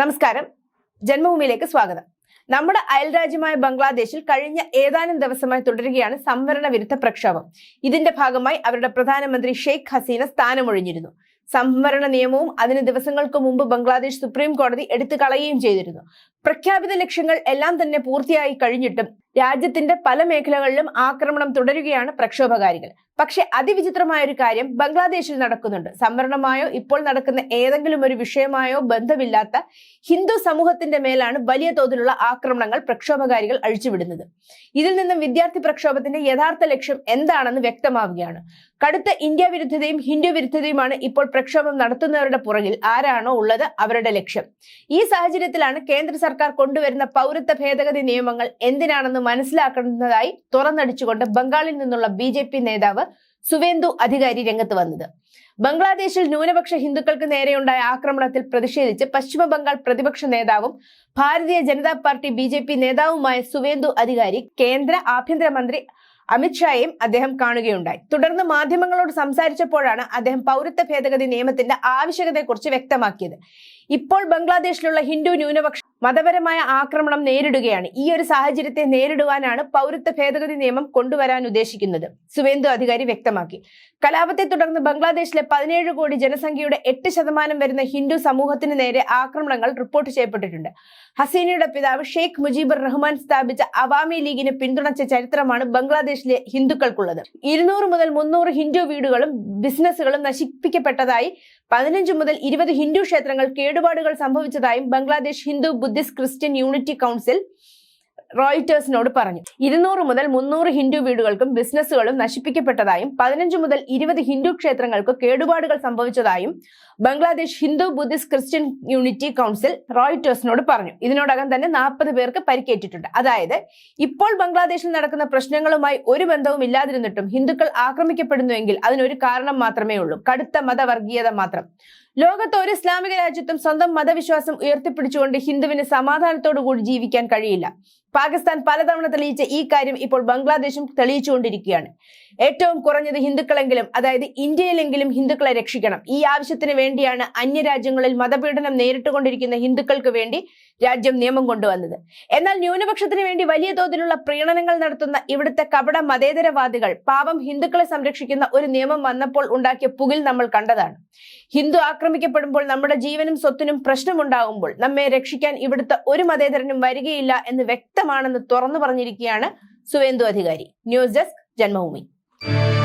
നമസ്കാരം. ജന്മഭൂമിയിലേക്ക് സ്വാഗതം. നമ്മുടെ അയൽരാജ്യമായ ബംഗ്ലാദേശിൽ കഴിഞ്ഞ ഏതാനും ദിവസമായി തുടരുകയാണ് സംവരണ വിരുദ്ധ പ്രക്ഷോഭം. ഇതിന്റെ ഭാഗമായി അവരുടെ പ്രധാനമന്ത്രി ഷെയ്ഖ് ഹസീന സ്ഥാനമൊഴിഞ്ഞിരുന്നു. സംവരണ നിയമവും അതിന് ദിവസങ്ങൾക്ക് മുമ്പ് ബംഗ്ലാദേശ് സുപ്രീം കോടതി എടുത്തു കളയുകയും ചെയ്തിരുന്നു. പ്രഖ്യാപിത ലക്ഷ്യങ്ങൾ എല്ലാം തന്നെ പൂർത്തിയായി കഴിഞ്ഞിട്ടും രാജ്യത്തിന്റെ പല മേഖലകളിലും ആക്രമണം തുടരുകയാണ് പ്രക്ഷോഭകാരികൾ. പക്ഷെ അതിവിചിത്രമായ ഒരു കാര്യം ബംഗ്ലാദേശിൽ നടക്കുന്നുണ്ട്. സംവരണമായോ ഇപ്പോൾ നടക്കുന്ന ഏതെങ്കിലും ഒരു വിഷയമായോ ബന്ധമില്ലാത്ത ഹിന്ദു സമൂഹത്തിന്റെ മേലാണ് വലിയ തോതിലുള്ള ആക്രമണങ്ങൾ പ്രക്ഷോഭകാരികൾ അഴിച്ചുവിടുന്നത്. ഇതിൽ നിന്നും വിദ്യാർത്ഥി പ്രക്ഷോഭത്തിന്റെ യഥാർത്ഥ ലക്ഷ്യം എന്താണെന്ന് വ്യക്തമാവുകയാണ്. കടുത്ത ഇന്ത്യ വിരുദ്ധതയും ഹിന്ദു വിരുദ്ധതയുമാണ് ഇപ്പോൾ പ്രക്ഷോഭം നടത്തുന്നവരുടെ പുറകിൽ. ആരാണോ ഉള്ളത് അവരുടെ ലക്ഷ്യം. ഈ സാഹചര്യത്തിലാണ് കേന്ദ്ര സർക്കാർ കൊണ്ടുവരുന്ന പൗരത്വ ഭേദഗതി നിയമങ്ങൾ എന്തിനാണെന്ന് മനസ്സിലാക്കുന്നതായി തുറന്നടിച്ചുകൊണ്ട് ബംഗാളിൽ നിന്നുള്ള ബി ജെ പി നേതാവ് സുവേന്ദു അധികാരി രംഗത്ത് വന്നത്. ബംഗ്ലാദേശിൽ ന്യൂനപക്ഷ ഹിന്ദുക്കൾക്ക് നേരെയുണ്ടായ ആക്രമണത്തിൽ പ്രതിഷേധിച്ച് പശ്ചിമ ബംഗാൾ പ്രതിപക്ഷ നേതാവും Bharatiya Janata Party B J P നേതാവുമായ സുവേന്ദു അധികാരി കേന്ദ്ര ആഭ്യന്തരമന്ത്രി അമിത്ഷായെയും അദ്ദേഹം കാണുകയുണ്ടായി. തുടർന്ന് മാധ്യമങ്ങളോട് സംസാരിച്ചപ്പോഴാണ് അദ്ദേഹം പൗരത്വ ഭേദഗതി നിയമത്തിന്റെ ആവശ്യകതയെക്കുറിച്ച് വ്യക്തമാക്കിയത്. ഇപ്പോൾ ബംഗ്ലാദേശിലുള്ള ഹിന്ദു ന്യൂനപക്ഷ മതപരമായ ആക്രമണം നേരിടുകയാണ്. ഈ ഒരു സാഹചര്യത്തെ നേരിടുവാനാണ് പൗരത്വ ഭേദഗതി നിയമം കൊണ്ടുവരാൻ ഉദ്ദേശിക്കുന്നത് സുവേന്ദു അധികാരി വ്യക്തമാക്കി. കലാപത്തെ തുടർന്ന് ബംഗ്ലാദേശിലെ പതിനേഴ് കോടി ജനസംഖ്യയുടെ എട്ട് ശതമാനം വരുന്ന ഹിന്ദു സമൂഹത്തിന് നേരെ ആക്രമണങ്ങൾ റിപ്പോർട്ട് ചെയ്യപ്പെട്ടിട്ടുണ്ട്. ഹസീനയുടെ പിതാവ് ഷെയ്ഖ് മുജീബുർ റഹ്മാൻ സ്ഥാപിച്ച അവാമി ലീഗിനെ പിന്തുണച്ച ചരിത്രമാണ് ബംഗ്ലാദേശിലെ ഹിന്ദുക്കൾക്കുള്ളത്. ഇരുന്നൂറ് മുതൽ മുന്നൂറ് ഹിന്ദു വീടുകളും ബിസിനസ്സുകളും നശിപ്പിക്കപ്പെട്ടതായി പതിനഞ്ച് മുതൽ ഇരുപത് ഹിന്ദു ക്ഷേത്രങ്ങൾ കേടുപാടുകൾ സംഭവിച്ചതായും Bangladesh Hindu Buddhist Christian unity council റോയിറ്റേഴ്സിനോട് പറഞ്ഞു. ഇരുന്നൂറ് മുതൽ മുന്നൂറ് ഹിന്ദു വീടുകൾക്കും ബിസിനസ്സുകളും നശിപ്പിക്കപ്പെട്ടതായും പതിനഞ്ച് മുതൽ ഇരുപത് ഹിന്ദു ക്ഷേത്രങ്ങൾക്ക് കേടുപാടുകൾ സംഭവിച്ചതായും Bangladesh Hindu Buddhist Christian unity council റോയിറ്റേഴ്സിനോട് പറഞ്ഞു. ഇതിനോടകം തന്നെ നാൽപ്പത് പേർക്ക് പരിക്കേറ്റിട്ടുണ്ട്. അതായത് ഇപ്പോൾ ബംഗ്ലാദേശിൽ നടക്കുന്ന പ്രശ്നങ്ങളുമായി ഒരു ബന്ധവും ഇല്ലാതിരുന്നിട്ടും ഹിന്ദുക്കൾ ആക്രമിക്കപ്പെടുന്നുവെങ്കിൽ അതിനൊരു കാരണം മാത്രമേ ഉള്ളൂ കടുത്ത മതവർഗീയത മാത്രം. ലോകത്ത് ഒരു ഇസ്ലാമിക രാജ്യത്തും സ്വന്തം മതവിശ്വാസം ഉയർത്തിപ്പിടിച്ചുകൊണ്ട് ഹിന്ദുവിന് സമാധാനത്തോടു കൂടി ജീവിക്കാൻ കഴിയില്ല. പാകിസ്ഥാൻ പലതവണ തെളിയിച്ച ഈ കാര്യം ഇപ്പോൾ ബംഗ്ലാദേശും തെളിയിച്ചുകൊണ്ടിരിക്കുകയാണ്. ഏറ്റവും കുറഞ്ഞത് ഹിന്ദുക്കളെങ്കിലും അതായത് ഇന്ത്യയിലെങ്കിലും ഹിന്ദുക്കളെ രക്ഷിക്കണം. ഈ ആവശ്യത്തിന് വേണ്ടിയാണ് അന്യരാജ്യങ്ങളിൽ മതപീഡനം നേരിട്ടുകൊണ്ടിരിക്കുന്ന ഹിന്ദുക്കൾക്ക് വേണ്ടി രാജ്യം നിയമം കൊണ്ടുവന്നത്. എന്നാൽ ന്യൂനപക്ഷത്തിന് വേണ്ടി വലിയ തോതിലുള്ള പ്രീണനങ്ങൾ നടത്തുന്ന ഇവിടുത്തെ കപട മതേതരവാദികൾ പാവം ഹിന്ദുക്കളെ സംരക്ഷിക്കുന്ന ഒരു നിയമം വന്നപ്പോൾ ഉണ്ടാക്കിയ പുകിൽ നമ്മൾ കണ്ടതാണ്. ഹിന്ദു ആക്രമിക്കപ്പെടുമ്പോൾ നമ്മുടെ ജീവനും സ്വത്തിനും പ്രശ്നമുണ്ടാകുമ്പോൾ നമ്മെ രക്ഷിക്കാൻ ഇവിടുത്തെ ഒരു മതേതരനും വരികയില്ല എന്ന് വ്യക്തമാണെന്ന് തുറന്നു പറഞ്ഞിരിക്കുകയാണ് Suvendu Adhikari. News desk Janmabhumi. Thank you.